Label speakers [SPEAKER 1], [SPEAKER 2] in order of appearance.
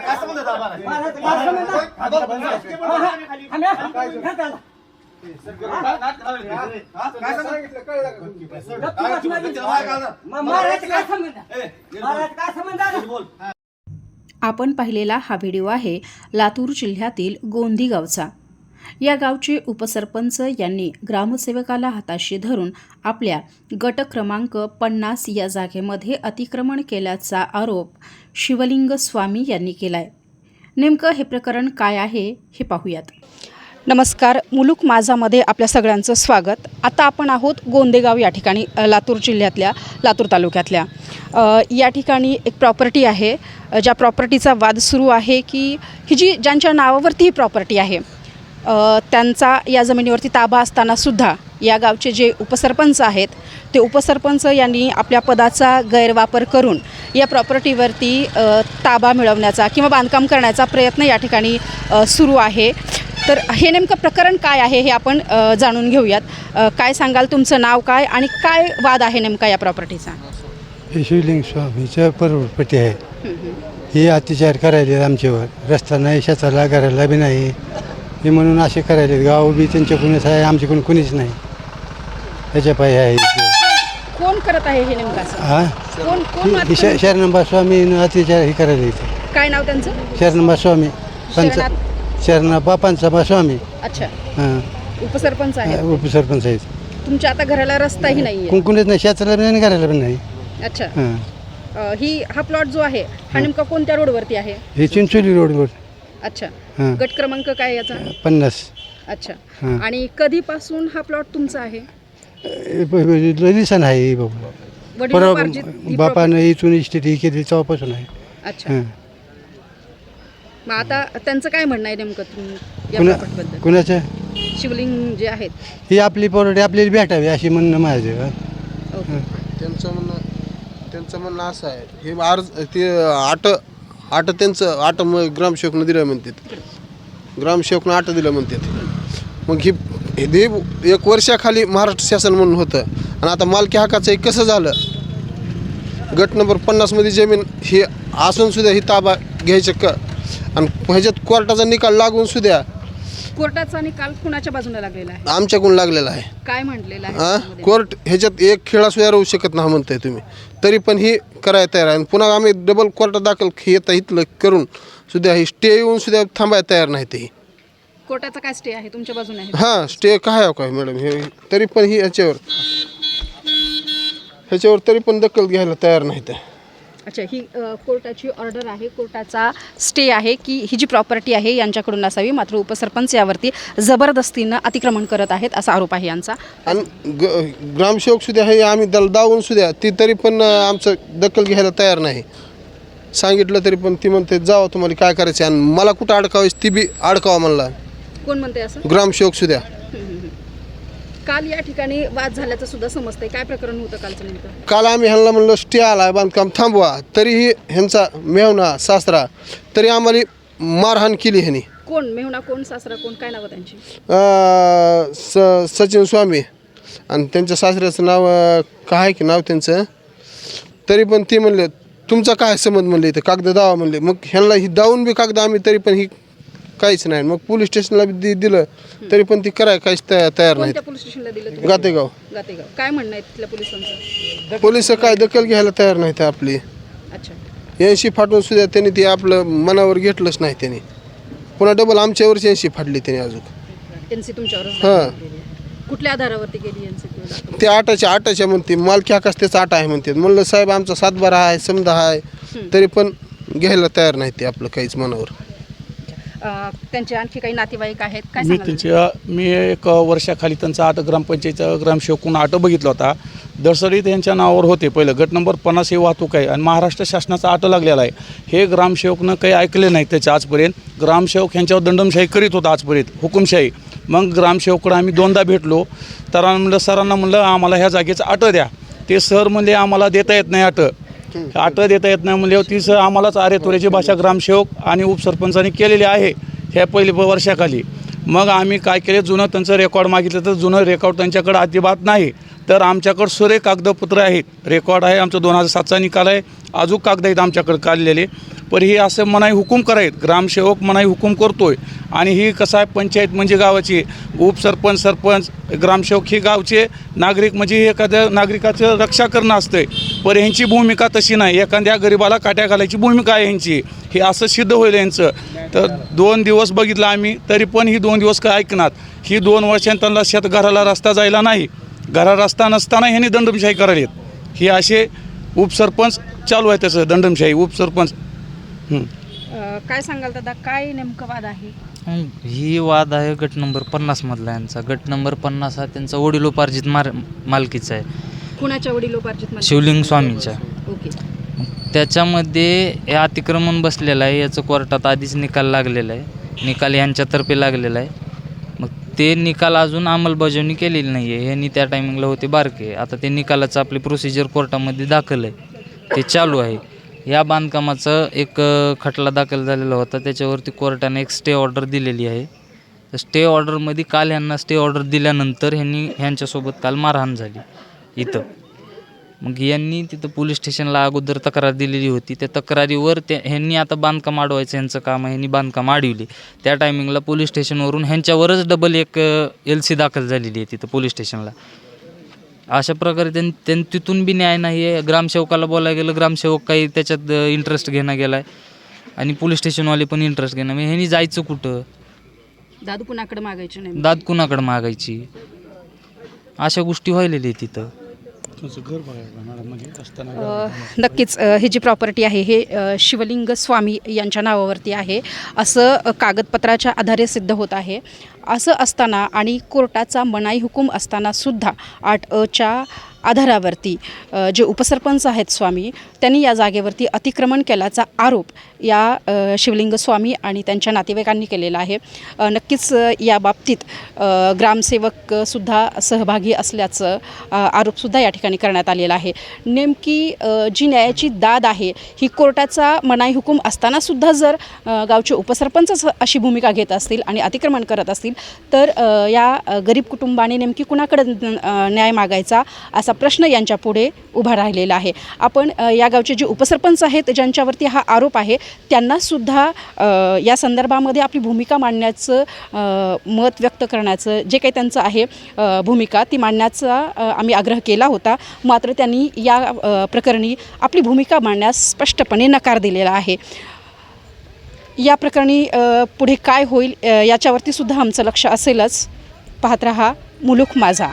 [SPEAKER 1] काय समजलं? तू संबंध? काय संबंध? बोल. आपण पाहिलेला हा व्हिडिओ आहे लातूर जिल्ह्यातील गोंदी गावचा. या गावचे उपसरपंच यांनी ग्रामसेवकाला हाताशी धरून आपल्या गट क्रमांक पन्नास या जागेमध्ये अतिक्रमण केल्याचा आरोप शिवलिंग स्वामी यांनी केलाय. नेमकं हे प्रकरण काय आहे हे पाहूयात. नमस्कार मुलुक माझामध्ये आपल्या सगळ्यांचं स्वागत. आता आपण आहोत गोंदेगाव या ठिकाणी लातूर जिल्ह्यातल्या लातूर तालुक्यातल्या. या ठिकाणी एक प्रॉपर्टी आहे ज्या प्रॉपर्टीचा वाद सुरू आहे की ही जी ज्यांच्या नावावरती ही प्रॉपर्टी आहे. त्यांचा या जमिनीवरती ताबा असतानासुद्धा या गावचे जे उपसरपंच आहेत ते उपसरपंच यांनी आपल्या पदाचा गैरवापर करून या प्रॉपर्टीवरती ताबा मिळवण्याचा किंवा बांधकाम करण्याचा प्रयत्न या ठिकाणी सुरू आहे. तर हे नेमकं प्रकरण काय आहे हे आपण जाणून घेऊयात. काय सांगाल तुमचं नाव काय आणि काय वाद आहे नेमका या प्रॉपर्टीचा?
[SPEAKER 2] हे शिवलिंग स्वामीचं परवडपट्टी आहे. हे अत्याचार करायले आमच्यावर. रस्ता नाही शेताला घराला बी नाही. हे म्हणून असे करायले गाव बी त्यांच्याकडूनच आहे आमच्याकडून कोणीच नाही. त्याच्या पायी आहे.
[SPEAKER 1] कोण करत आहे हे नेमकं
[SPEAKER 2] शरणंबा स्वामी अत्याचार हे करायला इथे
[SPEAKER 1] काय नाव त्यांचं?
[SPEAKER 2] शरणंबा स्वामी. पंच शरणा बापांचा बा स्वामी.
[SPEAKER 1] अच्छा.
[SPEAKER 2] हां.
[SPEAKER 1] उपसरपंच आहे
[SPEAKER 2] उपसरपंच आहेत.
[SPEAKER 1] तुमच्या आता घराला रस्ताही नाहीये.
[SPEAKER 2] कोण कोणीच नाही शेताला बी नाही घराला पण नाही.
[SPEAKER 1] अच्छा.
[SPEAKER 2] हां.
[SPEAKER 1] अ, ही हा प्लॉट जो आहे हा नेमका कोणत्या रोडवरती आहे?
[SPEAKER 2] हे चिंचोली रोडवर
[SPEAKER 1] अच्छा.
[SPEAKER 2] हां.
[SPEAKER 1] गट क्रमांक काय आहे याचा?
[SPEAKER 2] पन्नास.
[SPEAKER 1] अच्छा.
[SPEAKER 2] हां.
[SPEAKER 1] आणि कधीपासून हा प्लॉट तुमचा आहे?
[SPEAKER 2] लिसन आहे हे बाबा
[SPEAKER 1] वडिलोपार्जित ही
[SPEAKER 2] परवा बापानं इथून इस्टेट ही केली तेव्हापासून आहे.
[SPEAKER 1] property. अच्छा.
[SPEAKER 2] हां.
[SPEAKER 1] मग आता त्यांचं काय म्हणणं आहे नेमकं तुम्ही या
[SPEAKER 2] कुणा
[SPEAKER 1] प्रॉपर्टीबद्दल
[SPEAKER 2] कुणाचं?
[SPEAKER 1] शिवलिंग जे आहेत.
[SPEAKER 2] ही आपली प्रॉपर्टी आपल्याला भेटावी अशी म्हणणं माझं.
[SPEAKER 1] ओके.
[SPEAKER 3] त्यांचं म्हणणं त्यांचं म्हणणं असं आहे. हे अर्ज ते आट आट त्यांचं आट मग ग्रामसेवकनं दिलं म्हणतात. ग्रामसेवकनं आट दिलं म्हणतात. मग ही हे दे एक वर्षाखाली महाराष्ट्र शासन म्हणून होतं. आणि आता मालकी हक्काचं एक कसं झालं? गट नंबर पन्नासमध्ये जमीन ही असून सुद्धा ही ताबा घ्यायचं क आणि ह्याच्यात कोर्टाचा निकाल लागून सुद्धा
[SPEAKER 1] कोर्टाचा निकाल कुणाच्या बाजूने लागलेला आहे?
[SPEAKER 3] आमच्याकडून लागलेला आहे.
[SPEAKER 1] काय म्हटलेलं आहे?
[SPEAKER 3] हा? कोर्ट ह्याच्यात एक खेळा सुद्धा राहू शकत नाही म्हणताय तुम्ही. तरी पण ही करायला तयार आहे. आणि पुन्हा आम्ही डबल कोर्टात दाखल येता इथलं करून सुद्धा ही स्टे येऊन सुद्धा थांबायला तयार नाही ते.
[SPEAKER 1] कोर्टाचा काय स्टे आहे तुमच्या बाजूने? आहे
[SPEAKER 3] हां स्टे काय आहे काय मॅडम हे तरी पण ही ह्याच्यावर ह्याच्यावर तरी पण दखल घ्यायला तयार नाही ते
[SPEAKER 1] अच्छा ही कोर्टाची ऑर्डर आहे कोर्टाचा स्टे आहे की ही जी प्रॉपर्टी आहे यांच्याकडून असावी मात्र उपसरपंच यावरती जबरदस्तीनं अतिक्रमण करत आहेत असा आरोप आहे यांचा.
[SPEAKER 3] आणि ग ग्रामसेवक सुद्धा हे आम्ही दल दावून सुद्धा ती तरी पण आमचं दखल घ्यायला तयार नाही. सांगितलं तरी पण ती म्हणते जावं तुम्हाला काय करायचं आणि मला कुठं अडकावायची ती बी अडकावा म्हणला.
[SPEAKER 1] कोण म्हणते असं?
[SPEAKER 3] ग्रामसेवक सुद्धा.
[SPEAKER 1] काल या ठिकाणी वाद झाल्याचं सुद्धा समजतंय. काय प्रकरण होतं कालचं नेमकं?
[SPEAKER 3] काल आम्ही ह्यांना म्हणलं स्टे आला बांधकाम थांबवा. तरीही ह्यांचा मेहना सासरा तरी आम्हाला मारहाण केली ह्यांनी.
[SPEAKER 1] कोण? मेहुणा कोण सासरा कोण? काय नावं त्यांची?
[SPEAKER 3] अं, स सचिन स्वामी. आणि त्यांच्या सासऱ्याचं नाव अं, काय आहे की नाव त्यांचं? तरी पण ते म्हणले तुमचा काय संबंध? म्हणले इथं. कागद दावा म्हणले. मग ह्यांना ही दावून बी कागद आम्ही तरी पण ही काहीच नाही. मग पोलीस स्टेशनला बी दि- दिलं तरी पण ती कराय काहीच तयार तयार नाहीत
[SPEAKER 1] कोणत्या पोलीस स्टेशनला दिलं तुम्ही?
[SPEAKER 3] गातेगाव.
[SPEAKER 1] गातेगाव. काय म्हणणं आहे तिथल्या पोलिसांचं?
[SPEAKER 3] पोलीस काय दखल घ्यायला तयार नाहीत आपली.
[SPEAKER 1] अच्छा.
[SPEAKER 3] ऐंशी फाटून सुद्धा त्यांनी ते आपलं मनावर घेतलंच नाही त्यांनी. पुन्हा डबल आमच्यावरच ऐंशी फाटली त्यांनी अजून.
[SPEAKER 1] तुमच्यावर
[SPEAKER 3] हां.
[SPEAKER 1] कुठल्या आधारावरती गेली एन सी
[SPEAKER 3] ते आटाच्या आटाच्या म्हणते मालकी आकाश त्याचा आटा आहे म्हणते. म्हणलं साहेब आमचा सातबारा आहे समजा आहे. तरी पण घ्यायला तयार नाही ते आपलं काहीच मनावर.
[SPEAKER 1] त्यांचे आणखी काही नातेवाईक आहेत काय
[SPEAKER 4] मी
[SPEAKER 1] सांगाल?
[SPEAKER 4] त्यांच्या मी एक वर्षाखाली त्यांचा आठ ग्रामपंचायतीचा ग्रामसेवकून आटो बघितला होता. दरसरी त्यांच्या नावावर होते पहिलं. गट नंबर पन्नास हे वाहतूक आहे आणि महाराष्ट्र शासनाचा आटो लागलेला आहे. हे ग्रामसेवकनं काही ऐकले नाही त्याच्या आजपर्यंत. ग्रामसेवक ह्यांच्यावर दंडमशाही करीत होता आजपर्यंत हुकुमशाही. मग ग्रामसेवकडं आम्ही दोनदा भेटलो. तर म्हणलं सरांना म्हणलं आम्हाला ह्या जागेचं आटं द्या. ते सर म्हणले आम्हाला देता येत नाही आटं. आटं देता येत नाही म्हणल्यावर ती सर आम्हालाच अरे त्वरेची भाषा ग्रामसेवक आणि उपसरपंचांनी केलेली आहे ह्या पहिली वर्षाखाली. मग आम्ही काय केले? जुनं त्यांचं रेकॉर्ड मागितलं तर जुनं रेकॉर्ड त्यांच्याकडे अजिबात नाही. तर आमच्याकडं सुरे कागदपत्र आहेत. रेकॉर्ड आहे आमचं दोन हजार सातचा निकाल आहे. अजून कागद आहेत आमच्याकडे काढलेले. पर ही असं मनाई हुकूम करायत. ग्रामसेवक मनाई हुकूम करतोय. आणि ही कसं आहे पंचायत म्हणजे गावाची. उपसरपंच सरपंच ग्रामसेवक ही गावचे. नागरिक म्हणजे एखाद्या नागरिकाचं रक्षा करणं असतंय. पर ह्यांची भूमिका तशी नाही. एखाद्या गरिबाला काट्या घालायची भूमिका आहे ह्यांची. हे असं सिद्ध होईल यांचं तर दोन दिवस बघितलं आम्ही तरी पण ही दोन दिवस काय ऐकणार? ही दोन वर्षांनी त्यांना शेतघराला रस्ता जायला नाही. घरा रस्ता नसताना ह्यांनी दंडमशाही करायला ही असे उपसरपंच चालू आहे त्याचं दंडमशाही. उपसरपंच हं.
[SPEAKER 1] काय सांगाल दादा? काय नेमकं वाद आहे?
[SPEAKER 5] हं, ही वाद आहे गट नंबर पन्नासमधला यांचा. गट नंबर पन्नास हा त्यांचा वडिलोपार्जित मार मालकीचा आहे.
[SPEAKER 1] कुणाच्या वडिलोपार्जित मालकी?
[SPEAKER 5] शिवलिंग स्वामींच्या.
[SPEAKER 1] ओके.
[SPEAKER 5] त्याच्यामध्ये हे अतिक्रमण बसलेलं आहे. याचं कोर्टात आधीच निकाल लागलेला आहे. निकाल यांच्यातर्फे लागलेला आहे. मग ते निकाल अजून अंमलबजावणी केलेली नाही आहे ह्यांनी त्या टायमिंगला होते बारके. आता ते निकालाचं आपली प्रोसिजर कोर्टामध्ये दाखल आहे. ते चालू आहे. या बांधकामाचं एक खटला दाखल झालेला होता. त्याच्यावरती कोर्टाने एक स्टे ऑर्डर दिलेली आहे. तर स्टे ऑर्डरमध्ये काल ह्यांना स्टे ऑर्डर दिल्यानंतर ह्यांनी ह्यांच्यासोबत काल मारहाण झाली इथं. मग यांनी तिथं पोलीस स्टेशनला अगोदर तक्रार दिलेली होती. त्या तक्रारीवर त्या ह्यांनी आता बांधकाम अडवायचं ह्यांचं काम आहे. ह्यांनी बांधकाम अडविले. त्या टायमिंगला पोलीस स्टेशनवरून ह्यांच्यावरच डबल एक एल सी दाखल झालेली आहे तिथं पोलीस स्टेशनला अशा प्रकारे त्यां त्यां तिथून बी न्याय नाही आहे ग्रामसेवकाला बोलायला गेलं ग्रामसेवक काही त्याच्यात इंटरेस्ट घेणं गेला आहे आणि पोलीस स्टेशनवाले पण इंटरेस्ट घेणं. म्हणजे ह्यांनी जायचं कुठं?
[SPEAKER 1] दादू कुणाकडे मागायचे नाही
[SPEAKER 5] दाद कुणाकडं मागायची? अशा गोष्टी व्हायलेल्या आहे तिथं.
[SPEAKER 1] नक्कीच. ही जी प्रॉपर्टी आहे हे शिवलिंग स्वामी यांच्या नावावरती आहे. असं कागदपत्राच्या आधारे सिद्ध होत आहे. असं असताना आणि कोर्टाचा मनाई हुकूम असताना सुद्धा आठ अच्या आधारावरती जे उपसरपंच आहेत स्वामी त्यांनी या जागेवरती अतिक्रमण केल्याचा आरोप या शिवलिंग स्वामी आणि त्यांच्या नातेवाईकांनी केलेला आहे. नक्कीच या बाबतीत ग्रामसेवकसुद्धा सहभागी असल्याचं आरोपसुद्धा या ठिकाणी करण्यात आलेला आहे. नेमकी जी न्यायाची दाद आहे ही कोर्टाचा मनाई हुकूम असतानासुद्धा जर गावचे उपसरपंच अशी भूमिका घेत असतील आणि अतिक्रमण करत असतील तर या गरीब कुटुंबाने नेमकी कुणाकडे न्याय मागायचा असा प्रश्न यांच्या पुढे उभा राहिलेला आहे. आपण या गावचे जे उपसरपंच आहेत ज्यांच्यावरती हा आरोप आहे त्यांनासुद्धा या संदर्भामध्ये आपली भूमिका मांडण्याचं मत व्यक्त करण्याचं जे काही त्यांचं आहे भूमिका ती मांडण्याचा आम्ही आग्रह केला होता. मात्र त्यांनी या प्रकरणी आपली भूमिका मांडण्यास स्पष्टपणे नकार दिलेला आहे. या प्रकरणी पुढे काय होईल याच्यावरती सुद्धा आमचं लक्ष असेलच. पाहत रहा मुलुख माझा.